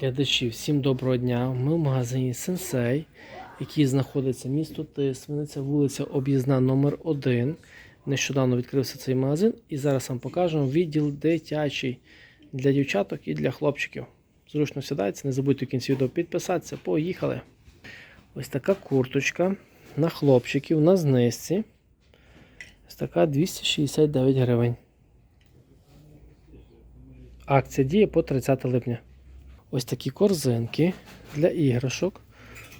Глядачі, всім доброго дня. Ми в магазині Сенсей, який знаходиться місто Тисмениця, вулиця Об'їзна номер 1 Нещодавно відкрився цей магазин і зараз вам покажемо відділ дитячий для дівчаток і для хлопчиків. Зручно сідайте, не забудьте в кінці відео підписатися. Поїхали. Ось така курточка на хлопчиків на знизці. Ось така 269 гривень. Акція діє по 30 липня. Ось такі корзинки для іграшок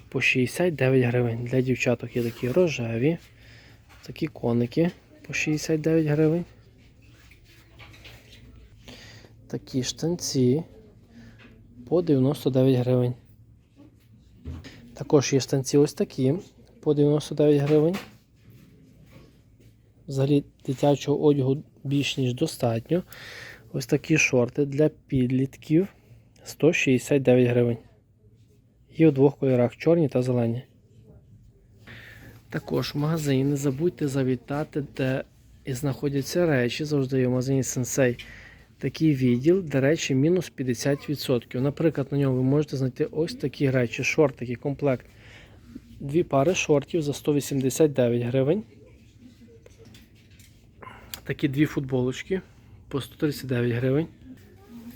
по 69 гривень. Для дівчаток є такі рожеві, такі коники по 69 гривень. Такі штанці по 99 гривень. Також є штанці ось такі по 99 гривень. Взагалі дитячого одягу більш ніж достатньо. Ось такі шорти для підлітків 169 гривень. Є у двох кольорах чорні та зелені. Також в магазині не забудьте завітати, де і знаходяться речі. Завжди є в магазині Sensei такий відділ, де речі мінус 50%. Наприклад, на ньому ви можете знайти ось такі речі, шортики, комплект. Дві пари шортів за 189 гривень. Такі дві футболочки по 139 гривень.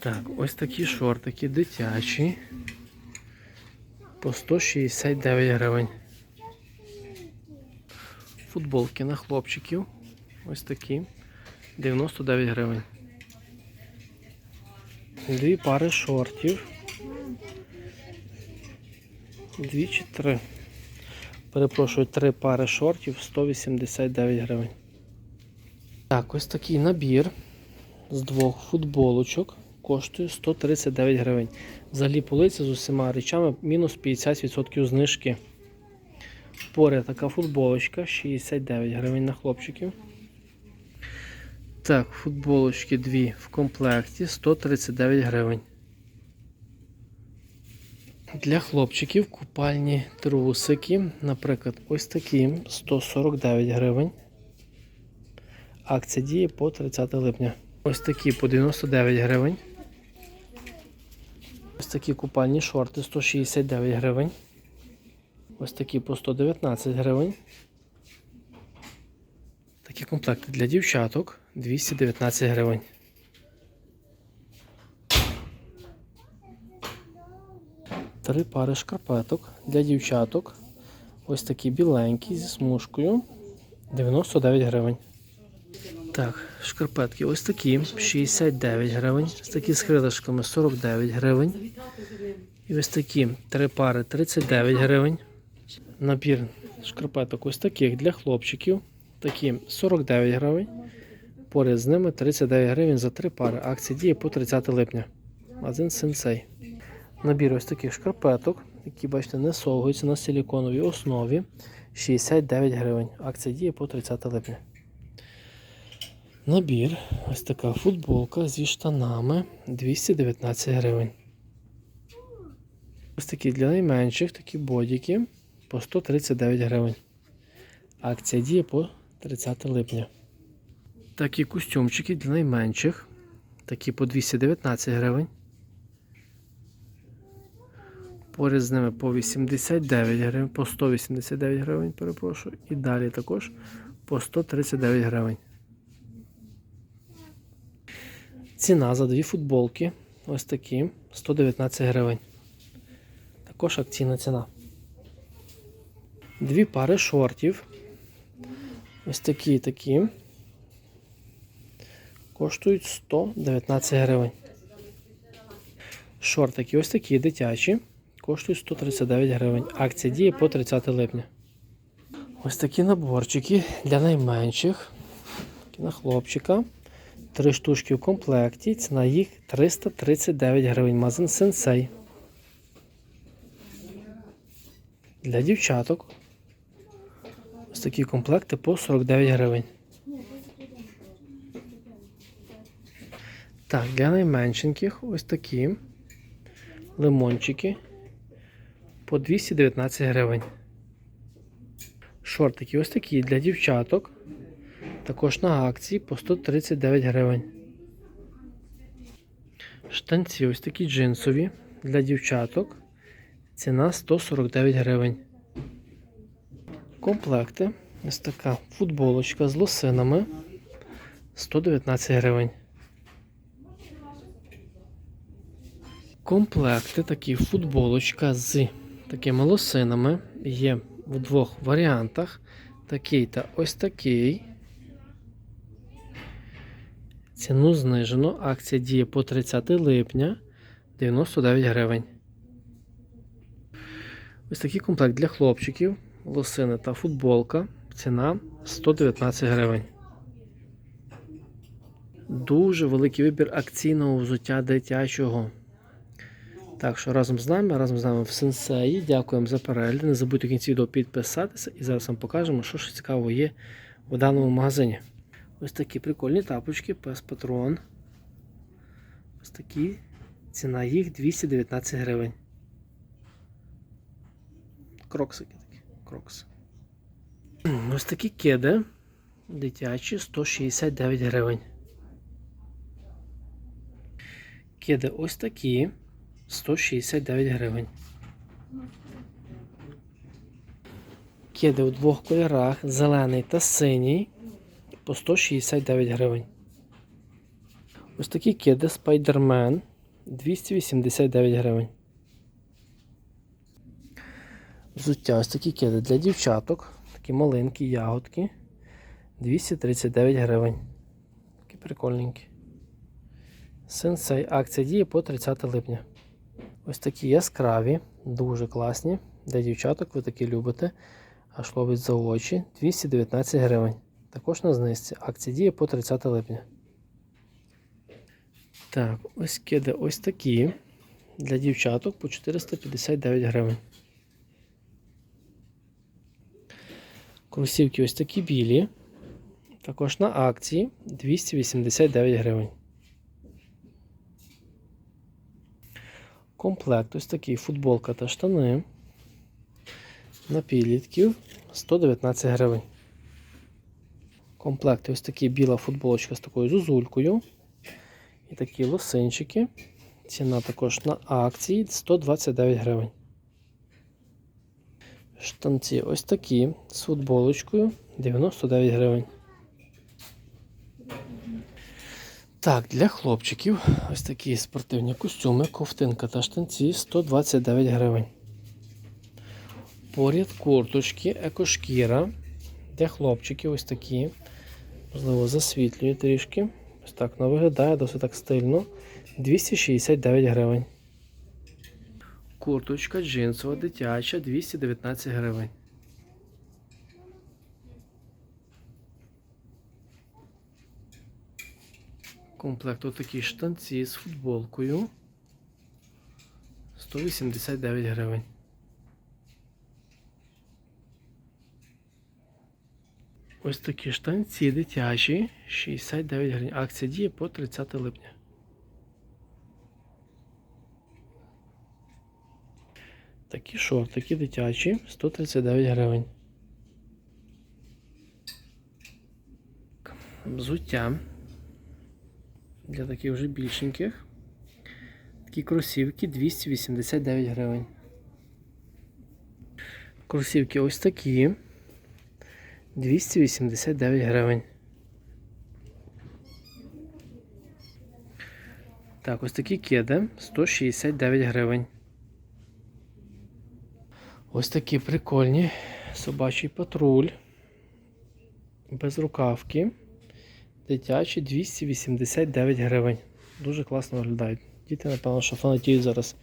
Так, ось такі шортики дитячі по 169 гривень. Футболки на хлопчиків. Ось такі 99 гривень. Дві пари шортів. Дві чи три. Перепрошую, три пари шортів 189 гривень. Так, ось такий набір з двох футболочок коштує 139 гривень. Взагалі полиця з усіма речами мінус 50% знижки. Поряд така футболочка 69 гривень на хлопчиків. Так, футболочки дві в комплекті 139 гривень. Для хлопчиків купальні трусики, наприклад, ось такі 149 гривень. Акція діє по 30 липня. Ось такі по 99 гривень. Ось такі купальні шорти 169 гривень. Ось такі по 119 гривень. Такі комплекти для дівчаток 219 гривень. Три пари шкарпеток для дівчаток. Ось такі біленькі зі смужкою 99 гривень. Так, шкарпетки ось такі 69 гривень. Такі з крилишками 49 гривень. І ось такі три пари 39 гривень. Набір шкарпеток ось таких для хлопчиків. Такі 49 гривень. Поряд з ними 39 гривень за три пари. Акція діє по 30 липня. Магазин Сенсей. Набір ось таких шкарпеток, які, бачите, не совгуються на силіконовій основі. 69 гривень. Акція діє по 30 липня. Набір. Ось така футболка зі штанами 219 гривень. Ось такі для найменших такі бодіки по 139 гривень. Акція діє по 30 липня. Такі костюмчики для найменших. Такі по 219 гривень. Поряд з ними по 89 гривень, по 189 гривень, перепрошую. І далі також по 139 гривень. Ціна за дві футболки. Ось такі 119 гривень. Також акційна ціна. Дві пари шортів. Ось такі і такі. Коштують 119 гривень. Шортики ось такі дитячі. Коштують 139 гривень. Акція діє по 30 липня. Ось такі наборчики для найменших. На хлопчика. Три штучки в комплекті. Ціна їх 339 гривень. Магазин Сенсей. Для дівчаток. Ось такі комплекти по 49 гривень. Так, для найменшеньких ось такі лимончики по 219 гривень. Шортики ось такі для дівчаток. Також на акції по 139 гривень. Штанці ось такі джинсові для дівчаток. Ціна 149 гривень. Комплекти. Ось така футболочка з лосинами 119 гривень. Комплекти такі футболочка з такими лосинами є в двох варіантах. Такий та ось такий. Ціну знижено. Акція діє по 30 липня 99 гривень. Ось такий комплект для хлопчиків, лосини та футболка. Ціна 119 гривень. Дуже великий вибір акційного взуття дитячого. Так що разом з нами, разом з нами в сенсеї. Дякуємо за перегляд. Не забудьте в кінці відео підписатися і зараз вам покажемо, що ж цікавого є в даному магазині. Ось такі прикольні тапочки, пес патрон. Ось такі. Ціна їх 219 гривень. Кроксики такі. Крокси. Ось такі кеди. Дитячі 169 гривень. Кеди ось такі 169 гривень. Кеди у двох кольорах зелений та синій по 169 гривень. Ось такі кеди Spider-Man 289 гривень. Взуття ось такі кеди для дівчаток. Такі маленькі ягодки. 239 гривень. Такі прикольненькі. Сенсей. Акція діє по 30 липня. Ось такі яскраві, дуже класні. Для дівчаток ви такі любите. Аж ловить за очі. 219 гривень. Також на знижці. Акція діє по 30 липня. Так, ось киди ось такі. Для дівчаток по 459 гривень. Кросівки ось такі білі. Також на акції 289 гривень. Комплект ось такий футболка та штани. На підлітків 119 гривень. Комплекти ось такі біла футболочка з такою зузулькою. І такі лосинчики. Ціна також на акції 129 гривень. Штанці ось такі з футболочкою 99 гривень. Так, для хлопчиків ось такі спортивні костюми, ковтинка та штанці 129 гривень. Поряд курточки, екошкіра. Для хлопчиків ось такі. Можливо, засвітлює трішки. Ось так воно виглядає досить так стильно. 269 гривень. Курточка джинсова дитяча 219 гривень. Комплект отакі штанці з футболкою. 189 гривень. Ось такі штанці дитячі 69 гривень. Акція діє по 30 липня. Такі шортики дитячі 139 гривень. Взуття для таких вже більшеньких. Такі кросівки 289 гривень. Кросівки ось такі. 289 гривень. Так, ось такі кеди 169 гривень. Ось такі прикольні собачий патруль. Без рукавки. Дитячі 289 гривень. Дуже класно виглядають. Діти, напевно, що фанатіють зараз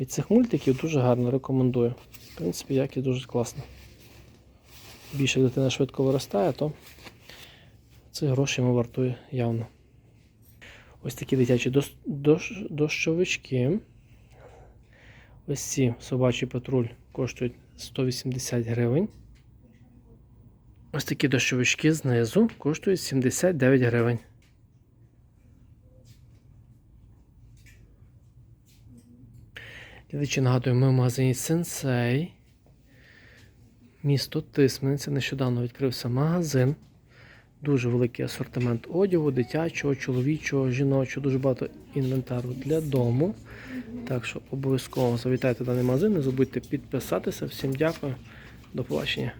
від цих мультиків, дуже гарно рекомендую. В принципі, якість дуже класно. Більше дитина швидко виростає, то це гроші йому вартує явно. Ось такі дитячі дощ, дощ, дощовички. Ось ці собачий патруль коштують 180 гривень. Ось такі дощовички знизу коштують 79 гривень. Глядачі, нагадую, ми в магазині Сенсей. Місто Тисмениця. Нещодавно відкрився магазин. Дуже великий асортимент одягу, дитячого, чоловічого, жіночого, дуже багато інвентару для дому. Так що обов'язково завітайте в даний магазин, не забудьте підписатися. Всім дякую, до побачення.